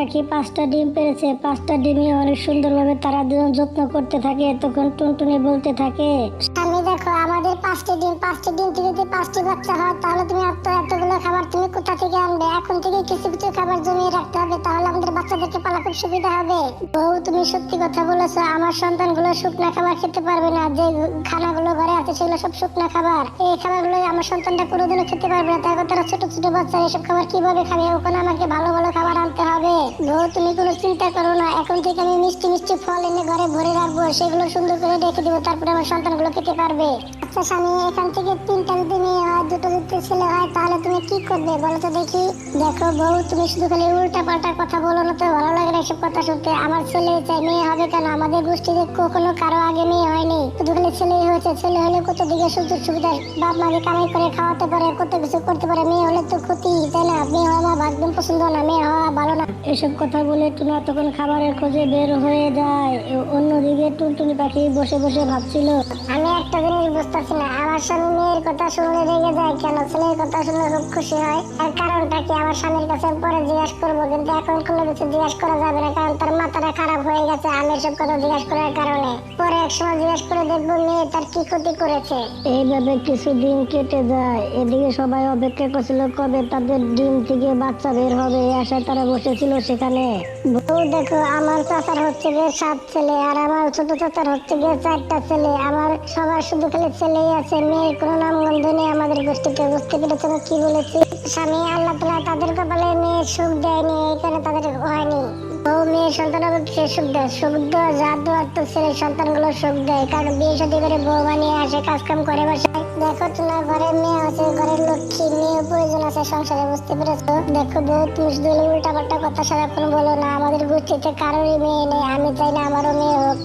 পাখি পাঁচটা ডিম পেরেছে? পাঁচটা ডিমই অনেক সুন্দরভাবে তারা দুজন যত্ন করতে থাকে তখন টুনটুনি বলতে থাকে। আমাদের পাঁচটি ডিম পাঁচটি ডিম থেকে যদি পাঁচটি বাচ্চা হয়, তাহলে তুমি এত, এতগুলো খাবার তুমি কোথা থেকে আনবে? এখন থেকে কিছু কিছু খাবার জমিয়ে রাখতে হবে, তাহলে আমাদের বাচ্চাদেরকে পালা খুব সুবিধা হবে। বউ, তুমি সত্যি কথা বলেছ, আমার সন্তানগুলো শুকনা খাবার খেতে পারবে না, যে খানাগুলো ঘরে আছে সেগুলো সব শুকনা খাবার। এই খাবারগুলো আমার সন্তানটা কোনোদিনও খেতে পারবে না তারপর তারা ছোট ছোট বাচ্চা এসব খাবার কীভাবে খাবে? ওখানে আমাকে ভালো ভালো খাবার আনতে হবে। বউ, তুমি কোনো চিন্তা করো না, এখন থেকে আমি মিষ্টি মিষ্টি ফল এনে ঘরে ভরে রাখব, সেগুলো সুন্দর করে রেখে দেবো, তারপরে আমার সন্তানগুলো খেতে পারবে। আচ্ছা স্বামী, এখান থেকে তিনটা যদি মেয়ে হয়, দুটো যদি ছেলে হয়, তাহলে তুমি কি করবে বলো তো দেখি। দেখো বউ, তুমি শুধু খালি উল্টা পাল্টা কথা বলো না তো, ভালো লাগে না এসব কথা শুনতে। আমার ছেলে চাই, মেয়ে হবে কেন? আমাদের গোষ্ঠীতে কখনো কারও আগে মেয়ে হয়নি। শুধু খালি ছেলেই হয়েছে, ছেলে হলে কত দিকে সুযোগ সুবিধা বাপ মাকে কামাই করে খাওয়াতে পারে, কত কিছু করতে পারে। মেয়ে হলে তো ক্ষতি, তাই না? মেয়ে হওয়া আমার একদম পছন্দ না, মেয়ে হওয়া ভালো না। এসব কথা বলে টুনা তখন খাবারের খোঁজে বের হয়ে যায়। অন্যদিকে টুনটুনি পাখি বসে বসে ভাবছিল আমি একটা জিনিস বুঝতেছি না আমার স্বামী মেয়ের কথা শুনলে রেগে যায় কেন? ছেলের কথা শুনলে খুব খুশি হয়। আর কারণটা কি? আমার স্বামীর কাছে পরে জিজ্ঞাসা করব কিন্তু এখন কোনো কিছু জিজ্ঞাসা করা যাবে না কারণ তার মাথাটা খারাপ হয়ে গেছে আমি সব কথা জিজ্ঞাসা করার কারণে। পরে এক সময় জিজ্ঞাসা করে দেখব মেয়ে তার কি ক্ষতি করেছে। এইভাবে কিছুদিন কেটে যায়। এদিকে সবাই অপেক্ষা করছিল কবে তাদের ডিম থেকে বাচ্চা বের হবে আশায় তারা বসেছিল। সেখানে। বউ দেখো, আমার চাচার হচ্ছে গিয়ে সাত ছেলে আর আমার ছোট চাচার হচ্ছে গিয়ে চারটা ছেলে। আমার সবার শুধু খালি ছেলেই আছে, মেয়ের কোনো নামগন্ধ নেই আমাদের গোষ্ঠীতে, বুঝতে পেরেছ কি বলেছি? স্বামী আল্লাহ তালা তাদের কপালে মেয়ের সুখ দেয়নি কারণে তাদের হয়নি। বউ মেয়ের সন্তান সে সুখ দেয়? সুখ দেওয়া, যা দেওয়ার তো ছেলে সন্তানগুলো সুখ দেয়। কারণ বিয়ে শাদী করে বউ বানিয়ে আসে কাজ কাম করে বাসায় দেখো তোমার ঘরের মেয়ে আছে ঘরের লক্ষ্মী মেয়ে প্রয়োজন আছে সংসারে বুঝতে পেরেছ? দেখো বউ তুমি শুধু উল্টা পাল্টা কথা সারাক্ষণ বলো না। আমাদের গোষ্ঠীতে কারোরই মেয়ে নেই। আমি চাই না আমারও মেয়ে হোক।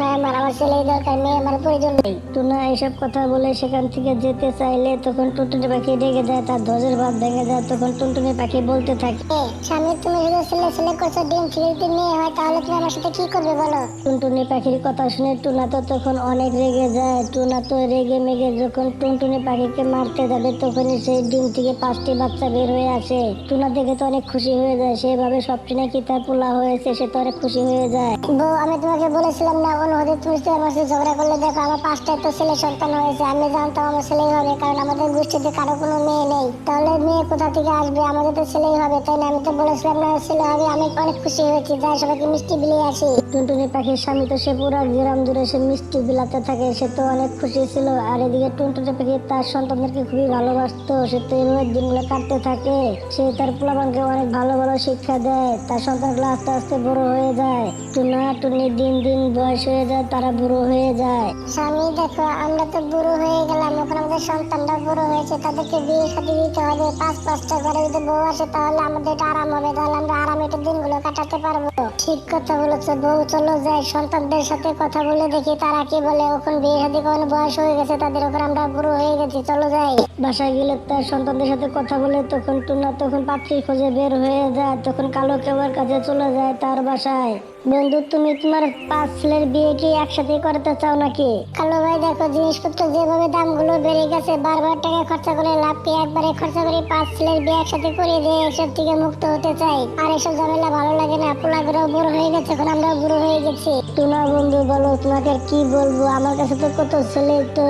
হয় আমার আমার ছেলেই দরকার মেয়ে আমার প্রয়োজন নেই। টুনা এসব কথা বলে সেখান থেকে যেতে চাইলে তখন টুনটুনি পাখি রেগে যায় তার ধ্বজের ভাত ভেঙে যায় তখন টুনটুনি পাখি বলতে থাকে। স্বামী তুমি শুধু ছেলে ছেলে করছ ডিম যদি মেয়ে হয় তাহলে তুমি আমার সাথে কি করবে বলো? টুনটুনি পাখির কথা শুনে টুনা তো তখন অনেক রেগে যায়। টুনা তো রেগে মেগে যখন টুনটুনি পাখিকে মারতে যাবে তখনই সেই ডিম থেকে পাঁচটি বাচ্চা বের হয়ে আসে। টুনা দেখে তো অনেক খুশি হয়ে যায়। সেভাবে সবটি নাকি তার পোলা হয়েছে সে তো অনেক খুশি হয়ে যায়। বউ আমি তোমাকে বলেছিলাম না অনুরোধে তুমি যদি আমার সাথে ঝগড়া করলে দেখো আমার পাঁচটা তো ছেলে সন্তান হয়েছে আমি জানতাম আমার ছেলেই হবে কারণ আমাদের গোষ্ঠীতে কারও কোনো মেয়ে নেই। তাহলে মেয়ে কোথা থেকে আসবে? আমাদের তো ছেলেই হবে তাই না? আমি তো বলেছিলাম না ছেলে হবে আমি অনেক খুশি হয়েছি যাই সবাইকে মিষ্টি বিলিয়ে আসি। টুনটুনি পাখির স্বামী তো সে পুরো গ্রাম জুড়ে সে মিষ্টি বিলাতে থাকে সে তো অনেক খুশি ছিল আর এদিকে টুনটুনি পাখি তার সন্তানদেরকে খুবই ভালোবাসতো, সে তো এইভাবে দিনগুলো কাটতে থাকে। সে তার পোলাপানকে অনেক ভালো ভালো শিক্ষা দেয়, তার সন্তানগুলো আস্তে আস্তে বড় হয়ে যায়। টুনা টুনি দিন দিন বয়স হয়ে যায়, তারা বুড়ো হয়ে যায়। স্বামী, দেখো, আমরা তো বুড়ো হয়ে গেলাম, এখন আমাদের সন্তানরা বুড়ো হয়েছে, তাদেরকে বিয়ে সাথে দিতে হবে, পাঁচ পাঁচটা ঘরে যদি বউ আসে, তাহলে আমাদের এটা আরাম হবে, তাহলে আমরা আরামে একটু দিনগুলো কাটাতে পারব। ঠিক কথা বলেছে, বউ চলো যায়, সন্তানদের সাথে কথা বলে দেখি, তারা কি বলে ওখান বিয়ে সাথে কোন বয়স হয়ে গেছে, তাদের ওখানে আমরা বুড়ো হয়ে গেছি চলো যাই। বাসায় গেলে তার সন্তানদের সাথে কথা বলে তখন টুনা তখন পাত্রী খোঁজে বের হয়ে যায় তখন কালো কেবার কাছে চলে যায় তার বাসায়। বন্ধু তুমি তোমার পাঁচ ছেলের বিয়ে কি একসাথে করতে চাও নাকি? কালো ভাই দেখো জিনিসপত্র যেভাবে দামগুলো বেড়ে গেছে বারবার টাকা খরচা করে লাভ কি একবারে খরচা করে পাঁচ ছেলের বিয়ে একসাথে করে দিয়ে এসব থেকে মুক্ত হতে চাই? আর এসব ঝামেলা ভালো লাগে না পোলাগুলো বুড়ো হয়ে গেছে এখন আমরা বুড়ো হয়ে গেছি। টুনা বন্ধু বলো তোমাকে কি বলব? আমার কাছে তো কত ছেলে তো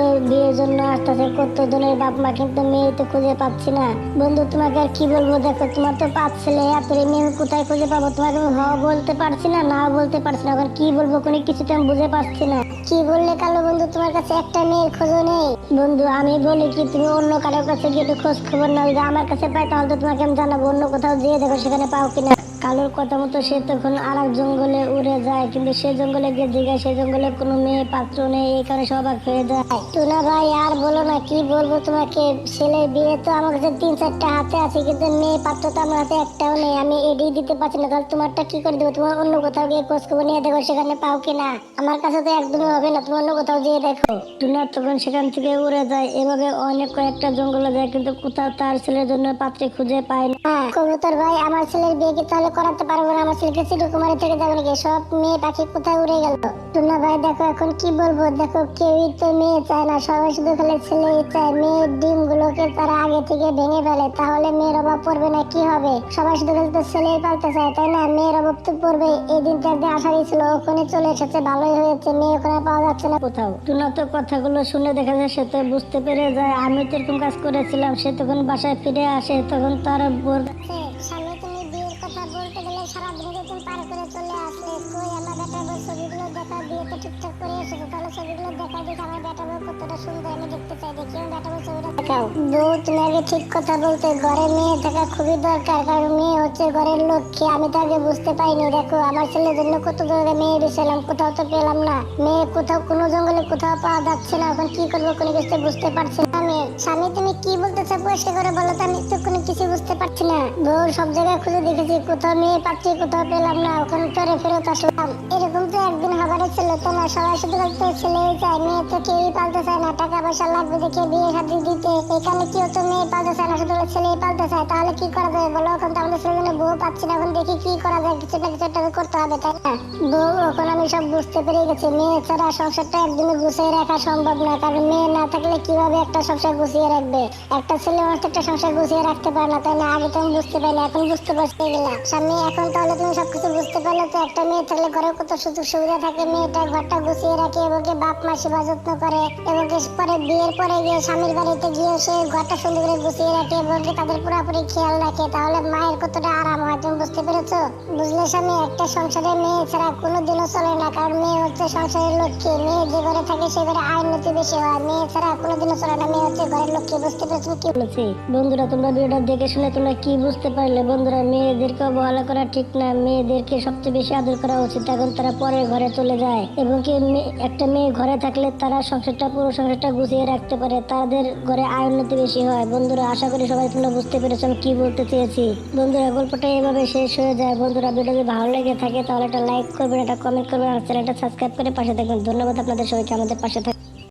জন্য আসতেছে কত জনের বাপ মা কিন্তু মেয়ে তো খুঁজে পাচ্ছি না। বন্ধু, তোমাকে আর কি বলব? দেখো, তোমার তো পাঁচ ছেলে এত মেয়ে কোথায় খুঁজে পাবো? তোমাকে আমি হ বলতে পারছি না না বলতে পারছি না। এখন কি বলব? কোনো কিছুতে আমি বুঝে পাচ্ছি না। কি বললে কালো বন্ধু? তোমার কাছে একটা মেয়ের খোঁজও নেই। বন্ধু, আমি বলি কি, তুমি অন্য কারোর কাছে গিয়ে খোঁজ খবর নাও, যদি আমার কাছে পাই, তাহলে তো তোমাকে আমি জানাব, অন্য কোথাও যেয়ে দেখো সেখানে পাও কিনা। কালোর কথা মতো সে তখন আর এক জঙ্গলে উড়ে যায়, কিন্তু সে জঙ্গলে গিয়ে জিজ্ঞাসা, সে জঙ্গলে কোনো মেয়ে পাত্র নেই, এই কারণে সে অবাক হয়ে যায়। টুনা ভাই, আর বলো না, কি বলব তোমাকে? ছেলের বিয়ে তো আমার কাছে তিন চারটা হাতে আছে, কিন্তু মেয়ে পাত্র তো আমার হাতে একটাও নেই, আমি এডিই দিতে পারছি না, তাহলে তোমারটা কি করে দেবো? তোমার অন্য কোথাও গিয়ে খোঁজ খবর নিয়ে দেখো, সেখানে পাও কিনা? আমার কাছে তো একদমই হবে না তুমি অন্য কোথাও গিয়ে দেখো। টুনা তখন সেখান থেকে উড়ে যায়, এভাবে অনেক কয়েকটা জঙ্গলে যায়, কিন্তু কোথাও তার ছেলের জন্য পাত্রে খুঁজে পায় না। কবুতর ভাই আমার ছেলের বিয়ে কি তাহলে করাতে পারব না আমার ছেলেকে চিরকুমারী থেকে যাবে নাকি? সব মেয়ে পাখি কোথায় উড়ে গেল? টুনা ভাই দেখো এখন কি বলব দেখো কেউই তো মেয়ে চায় না সবাই শুধু খালি ছেলেই চায়। মেয়ের ডিম গুলোকে তারা আগে থেকে ভেঙে ফেলে তাহলে মেয়ের অভাব পড়বে না কি হবে? সবাই শুধু খালি তো ছেলেই পালতে চায় তাই না? মেয়ের অভাব তো পড়বে এই দিন তো একদিন আসারই ছিল ওখানে চলে এসেছে ভালোই হয়েছে মেয়ে ওখানে পাওয়া যাচ্ছে না। কোথাও? টুনা তো কথাগুলো শুনে দেখা যায় সে তো বুঝতে পেরে যায় আমি তো এরকম কাজ করেছিলাম সে তখন বাসায় ফিরে আসে তখন তার সে, স্বামী তুমি বিয়ের কথা বলতে গেলে সারা দিনে পার করে চলে আসলে কই আমার বেটা বউ বিভিন্ন দেখা বিয়ে তো ঠিকঠাক করে এসেছে তাহলে ছবিগুলো দেখা দেখে আমার বেটা বউ কতটা সুন্দর, আমি দেখতে চাই, দেখি আমি বেটা বউ ছবিটা দেখাও। বউ, তুমি আগে ঠিক কথা বলতে, ঘরে মেয়ে থাকা খুবই দরকার, কারণ মেয়ে হচ্ছে ঘরের লক্ষ্মী, আমি তো আগে বুঝতে পাইনি দেখো, আমার ছেলের জন্য কত জায়গায় মেয়ে দিয়েছিলাম কোথাও তো পেলাম না। মেয়ে কোথাও, কোনো জঙ্গলে কোথাও পাওয়া যাচ্ছে না, এখন কি করব, কোনো কিছু বুঝতে পারছি না আমি। স্বামী, তুমি কি বলতে চাও পরিষ্কার করে বলো তো, আমি তো কোনো কিছু বুঝতে পারছি না। বউ, সব জায়গায় খুঁজে দেখেছি, কোথাও মেয়ে পাচ্ছি, কোথাও পেলাম না ওখানে ফেরত আসলাম। এরকম তো একদিন হবারই ছিল, তো না, সবাই শুধু তো ছেলেই চায়, মেয়ে তো কেউই পালতে চায় না। টাকা পয়সা লাগবে দেখে বিয়ে শাদি দিতে। এখানে কেউ তো মেয়ে পালতে চায় না, শুধু ছেলেই পালতে চায়। তাহলে কি করা যাবে বলো? এখন তো আমাদের ছেলে বউ পাচ্ছি না, এখন দেখি কি করা যায়। কিছু না কিছু একটা করতে হবে, তাই না? বউ, এখন আমি সব বুঝতে পেরে গেছি। মেয়ে ছাড়া সংসারটা একদিনে গুছিয়ে রাখা সম্ভব না। কারণ মেয়ে না থাকলে কীভাবে একটা সংসার গুছিয়ে রাখবে? একটা ছেলে মানুষ একটা সংসার গুছিয়ে রাখতে পারে না, তাই না? আগে তো আমি বুঝতে পারিনি, এখন বুঝতে পারছি গেলাম। স্বামী, এখন তাহলে তুমি সবকিছু বুঝতে পারলে তো একটা মেয়ে থাকলে ঘরে কত সুযোগ সুবিধা থাকে। মেয়েটা ঘরটা গুছিয়ে রাখে। এবং কি বাপ মা সেবা যত্ন করে এবং কি পরে বিয়ের পরে গিয়ে স্বামীর বাড়িতে গিয়ে সে ঘরটা সুন্দর করে গুছিয়ে রাখে এবং কি তাদের পুরোপুরি খেয়াল রাখে, তাহলে মায়ের কতটা আরাম হয় তুমি বুঝতে পেরেছ? বুঝলে স্বামী, একটা সংসারে মেয়ে ছাড়া কোনোদিনও চলে না, কারণ মেয়ে হচ্ছে সংসারের লক্ষ্মী। মেয়ে যে ঘরে থাকে সে ঘরে আইনতি বেশি হয়, মেয়ে ছাড়া কোনোদিনও চলে না, মেয়ে হচ্ছে ঘরের লক্ষ্মী, বুঝতে পেরেছ কি? বলেছি, বন্ধুরা, তোমরা ভিডিওটা দেখে শুনে তোমরা কি বুঝতে পারলে? বন্ধুরা, মেয়েদেরকে অবহেলা করা ঠিক না, মেয়েদেরকে সবচেয়ে বেশি আদর করা উচিত, এখন তারা পরের ঘরে চলে যায়। এবং কি একটা মেয়ে ঘরে থাকলে তারা সংসারটা, পুরো সংসারটা গুছিয়ে রাখতে পারে। তাদের ঘরে আয় উন্নতি বেশি হয়। বন্ধুরা, আশা করি সবাই তোমরা বুঝতে পেরেছ আমি কি বলতে চেয়েছি। বন্ধুরা, গল্পটা এভাবে শেষ হয়ে যায়। বন্ধুরা যদি ভালো লেগে থাকে তাহলে একটা লাইক করবেন, একটা কমেন্ট করবেন, আর চ্যানেলটা সাবস্ক্রাইব করে পাশে থাকবেন। ধন্যবাদ আপনাদের সবাইকে। আমাদের পাশে থাক